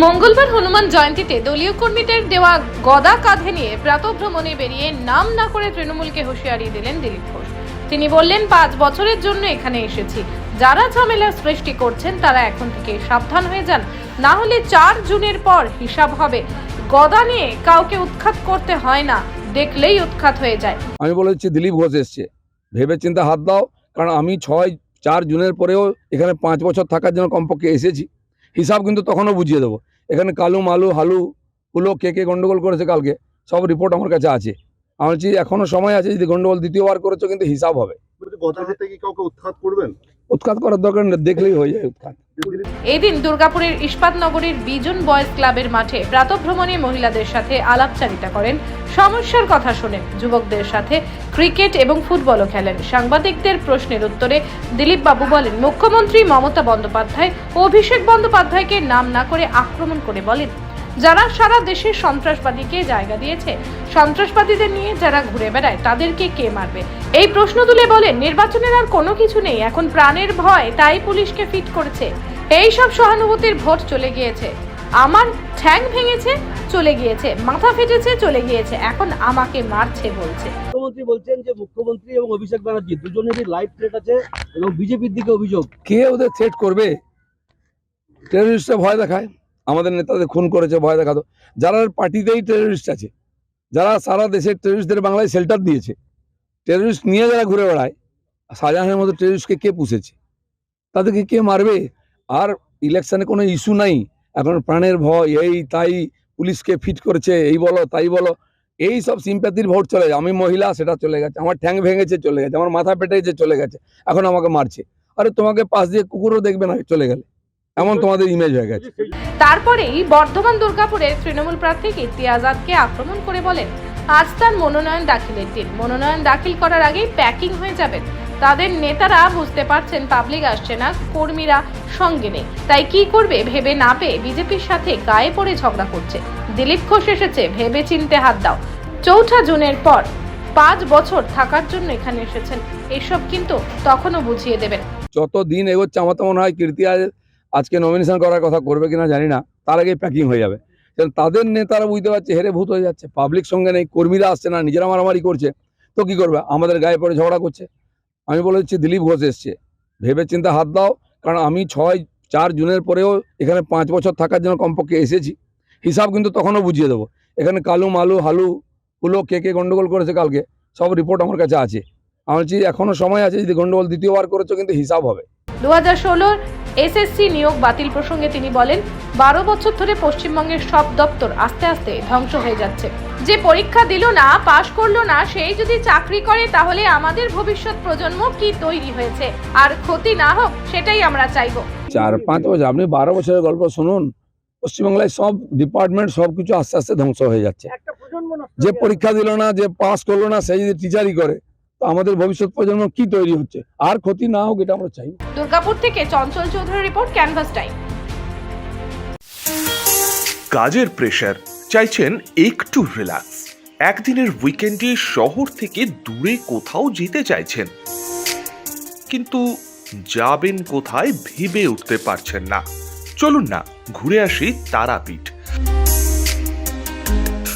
মঙ্গলবার হনুমান জয়ন্তীতে দলীয় কর্মীদের দেওয়া গদা কাঁধে নিয়ে প্রাতভ্রমণে বেরিয়ে নাম না করে তৃণমূলকে হুঁশিয়ারি দিলেন দিলীপ ঘোষ। তিনি বললেন, পাঁচ বছরের জন্য এখানে এসেছি। যারা ঝামেলার সৃষ্টি করছেন, তারা এখন থেকে সাবধান হয়ে যান। না হলে চার জুনের পর হিসাব হবে। গদা নিয়ে কাউকে উৎখাত করতে হয় না। দেখলেই উৎখাত হয়ে যায়। আমি বলেছি দিলীপ ঘোষ এসছে। ভেবে চিন্তা হাত দাও, কারণ আমি ছয়, চার জুনের পরেও এখানে পাঁচ বছর থাকার জন্য কমপক্ষে এসেছি। হিসাব কিন্তু তখনও বুঝিয়ে দেবো। এখানে কালু মালু হালু হুলো কে কে গণ্ডগোল করেছে কালকে সব রিপোর্ট আমার কাছে আছে। আমার বলছি এখনও সময় আছে যদি গন্ডগোল দ্বিতীয়বার করেছ কিন্তু হিসাব হবে। উৎখাত করবেন? উৎখাত করার দরকার দেখলেই হয়ে যায় উৎখাত। এদিন দুর্গাপুরের ইস্পাতনগরীর বিজন বয়েজ ক্লাবের মাঠে প্রাতভ্রমণে মহিলাদের সাথে আলাপচারিতা করেন। সমস্যার কথা শোনেন। যুবকদের সাথে ক্রিকেট এবং ফুটবলও খেলেন। সাংবাদিকদের প্রশ্নের উত্তরে দিলীপ বাবু বলেন, মুখ্যমন্ত্রী মমতা বন্দ্যোপাধ্যায় অভিষেক বন্দ্যোপাধ্যায়কে নাম না করে আক্রমণ করে বলেন, যারা সারা দেশে সন্ত্রাসবাদীকে জায়গা দিয়েছে, সন্ত্রাসবাদীদের নিয়ে যারা ঘুরে বেড়ায়, তাদেরকে কে মারবে? এই প্রশ্ন তুলে বলেন, নির্বাচনের আর কোনো কিছু নেই। এখন প্রাণের ভয়, তাই পুলিশকে ফিট করেছে। এই সব সহানুভূতির ভোট চলে গিয়েছে। আমার ঠ্যাং ভেঙেছে চলে গিয়েছে। মাথা ফেটেছে চলে গিয়েছে। এখন আমাকে মারছে বলছে। মুখ্যমন্ত্রী বলছেন যে মুখ্যমন্ত্রী এবং অভিষেক ব্যানার্জি দুজনেরই লাইভ থ্রেট আছে এবং বিজেপির দিকে অভিযোগ। কে ওদের থ্রেট করবে? টেররিস্টে ভয় দেখায়। আমাদের নেতাদের খুন করেছে ভয় দেখাতো। যারা পার্টিতেই টেররিস্ট আছে যারা সারা দেশের টেররিস্টদের বাংলায় শেল্টার দিয়েছে টেররিস্ট নিয়ে যারা ঘুরে বেড়ায় শাহজাহানের মতো টেররিস্টকে কে পুষেছে? তাদেরকে কে মারবে? আর ইলেকশনে কোনো ইস্যু নাই। এখন প্রাণের ভয়, এই তাই পুলিশকে ফিট করেছে, এই বলো, তাই বলো। এই সব সিম্প্যাথির ভোট চলে যায় আমি মহিলা, সেটা চলে গেছে। আমার ঠ্যাং ভেঙেছে, চলে গেছে। আমার মাথা পেটেছে, চলে গেছে। এখন আমাকে মারছে। আরে, তোমাকে পাশ দিয়ে কুকুরও দেখবে না, চলে গেলে। এমন তোমাদের ইমেজ হয়ে গেছে। তারপরেই বর্ধমান দুর্গাপুরের তৃণমূল প্রার্থী কীর্তি আজাদকে আক্রমণ করে বলেন, আজ তার মনোনয়ন দাখিলের দিন। মনোনয়ন দাখিল করার আগেই প্যাকিং হয়ে যাবেন। তাদের নেতারা বুঝতে পারছেন পাবলিক আসছে না, কর্মীরা সঙ্গে নেই। তাই কি করবে, ভেবে না পেয়ে বিজেপির সাথে গায়ে পড়ে ঝগড়া করছে। দিলীপ ঘোষ এসেছে, ভেবে চিনতে হাত দাও। চৌঠা জুনের পর পাঁচ বছর থাকার জন্য এখানে এসেছেন। এসব কিন্তু তখনও বুঝিয়ে দেবেন। যত দিন এগোচ্ছে, আমার তো মনে হয় কীর্তি আজ আজকে নমিনেশন করার কথা করবে কিনা জানি না। তার আগে প্যাকিং হয়ে যাবে। তাদের নেতারা বুঝতে পারছে, হেরে ভূত হয়ে যাচ্ছে। পাবলিক সঙ্গে নেই, কর্মীরা আসছে না, নিজেরা মারামারি করছে। তো কি করবে? আমাদের গায়ে পড়ে ঝগড়া করছে। আমি বলে দিচ্ছি, দিলীপ ঘোষ এসছে। ভেবে চিন্তা হাত দাও, কারণ আমি ছয়, চার জুনের পরেও এখানে পাঁচ বছর থাকার জন্য কমপক্ষে এসেছি। হিসাব কিন্তু তখনও বুঝিয়ে দেবো। এখানে কালু, মালু, হালু, হুলো, কে কে গণ্ডগোল করেছে কালকে, সব রিপোর্ট আমার কাছে আছে। আমার বলছি, এখনও সময় আছে, যদি গণ্ডগোল দ্বিতীয়বার করেছ, কিন্তু হিসাব হবে। দু হাজার এসএসসি নিয়োগ বাতিল প্রসঙ্গে তিনি বলেন বারো বছর ধরে পশ্চিমবঙ্গের সব দপ্তর আস্তে আস্তে ধ্বংস হয়ে যাচ্ছে। যে পরীক্ষা দিল না পাশ করল না সেই যদি চাকরি করে তাহলে আমাদের ভবিষ্যৎ প্রজন্ম কি তৈরি হয়েছে? আর ক্ষতি না হোক সেটাই আমরা চাইব। চার পাঁচ বছর আপনি বারো বছরের গল্প শুনুন পশ্চিমবাংলায় সব ডিপার্টমেন্ট সব কিছু আস্তে আস্তে ধ্বংস হয়ে যাচ্ছে। একটা প্রজন্ম নষ্ট যে পরীক্ষা দিল না যে পাস করল না সেই যদি টিচারই করে আমাদের ভবিষ্যৎ প্রজন্ম কি তৈরি হচ্ছে? আর ক্ষতি না হোক এটা আমরা চাই। দুর্গাপুর থেকে Chanchal Chowdhury report Canvas time. কাজের প্রেশার চাইছেন একটু রিল্যাক্স। একদিনের উইকেন্ডে শহর থেকে দূরে কোথাও যেতে চাইছেন। কিন্তু যাবেন কোথায় ভেবে উঠতে পারছেন না। চলুন না ঘুরে আসি তারাপীঠ।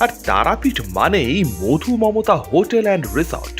আর তারাপীঠ মানেই Madhu Mamata hotel and resort.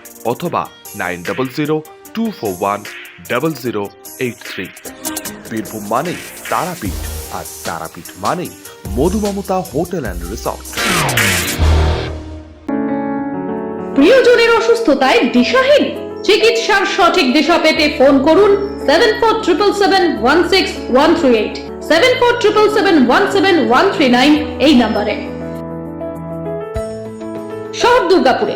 অথবা nine double zero two four one double zero eight three. Birbhum মানে তারাপীঠ, আর তারাপীঠ মানেই মধুমমতা হোটেল অ্যান্ড রিসর্ট। প্রিয়জনের অসুস্থতায় দিশাহীন। চিকিৎসার সঠিক দিশা পেতে ফোন করুন seven four triple seven one six one three eight seven four triple seven one seven one three nine এই নাম্বারে শহর দুর্গাপুরে।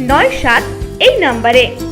নয় সাত এই নম্বরে।